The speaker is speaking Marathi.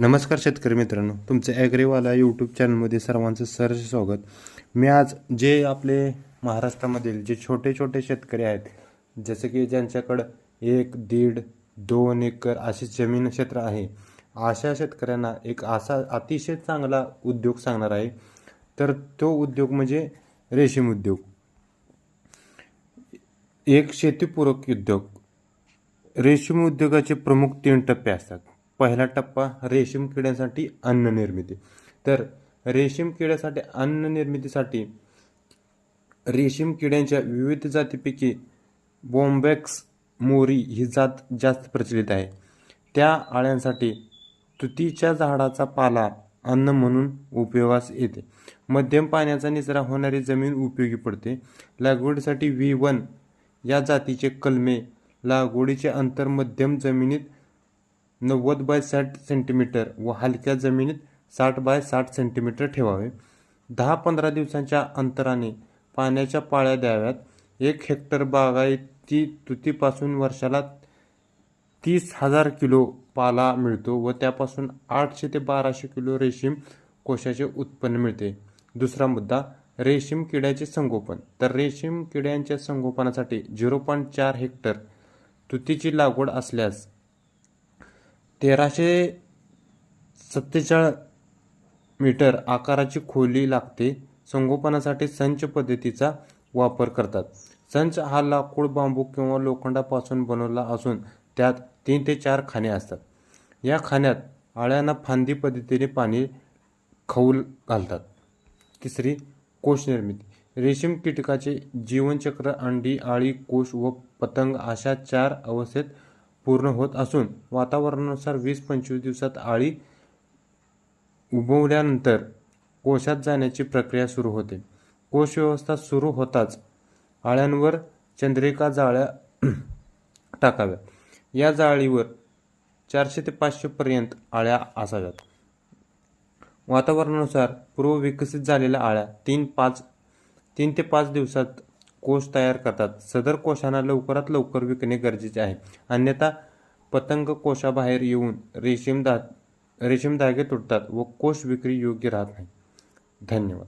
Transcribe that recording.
नमस्कार शेतकरी मित्रांनो तुमचं ॲग्रीवाला यूट्यूब चॅनलमध्ये सर्वांचं सहर्ष स्वागत. मी आज जे आपले महाराष्ट्रामधील जे छोटे छोटे शेतकरी आहेत जसं की ज्यांच्याकडं एक दीड दोन एकर अशी जमीन क्षेत्र आहे अशा शेतकऱ्यांना एक असा अतिशय चांगला उद्योग सांगणार आहे. तर तो उद्योग म्हणजे रेशीम उद्योग. एक शेतीपूरक उद्योग. रेशीम उद्योगाचे प्रमुख तीन टप्पे असतात. पहिला टप्पा रेशीम किड्यांसाठी अन्न निर्मिती. तर रेशीम किड्यासाठी अन्न निर्मितीसाठी रेशीम किड्यांच्या विविध जातीपैकी बॉम्बॅक्स मोरी ही जात जास्त प्रचलित आहे. त्या आळ्यांसाठी तुतीच्या झाडाचा पाला अन्न म्हणून उपयोगास येते. मध्यम पाण्याचा निचरा होणारी जमीन उपयोगी पडते. लागवडीसाठी व्ही वन या जातीचे कलमे लागवडीचे अंतर मध्यम जमिनीत नव्वद बाय साठ सेंटीमीटर व हलक्या जमिनीत साठ बाय साठ सेंटीमीटर ठेवावे. दहा पंधरा दिवसांच्या अंतराने पाण्याच्या पाळ्या द्याव्यात. एक हेक्टर बागायती तुतीपासून वर्षाला तीस हजार किलो पाला मिळतो व त्यापासून आठशे ते बाराशे किलो रेशीम कोशाचे उत्पन्न मिळते. दुसरा मुद्दा रेशीम किड्याचे संगोपन. तर रेशीम किड्यांच्या संगोपनासाठी झिरो पॉईंट चार हेक्टर तुतीची लागवड असल्यास तेराशे सत्तेचाळीस मीटर आकाराची खोली लागते. संगोपनासाठी संच पद्धतीचा वापर करतात. संच हा लाकूड बांबू किंवा लोखंडापासून बनवला असून त्यात तीन ते चार खाणे असतात. या खाण्यात आळ्यांना फांदी पद्धतीने पाणी खाऊ घालतात. तिसरी कोश निर्मिती. रेशीम कीटकाचे जीवनचक्र अंडी आळी कोश व पतंग अशा चार अवस्थेत पूर्ण होत असून वातावरणानुसार वीस पंचवीस दिवसात आळी उबवल्यानंतर कोशात जाण्याची प्रक्रिया सुरू होते. कोश व्यवस्था सुरू होताच आळ्यांवर चंद्रिका जाळ्या टाकाव्या या जाळीवर चारशे ते पाचशे पर्यंत आळ्या असाव्यात. वातावरणानुसार पूर्व विकसित झालेल्या आळ्या तीन पाच तीन ते पाच दिवसात कोश तयार करतात. सदर कोशांना लवकरात लवकर विकणे गरजेचे आहे. अन्यथा पतंग कोशाबाहेर येऊन रेशीम धा रेशीम धागे तुटतात व कोश विक्री योग्य राहत नाही. धन्यवाद.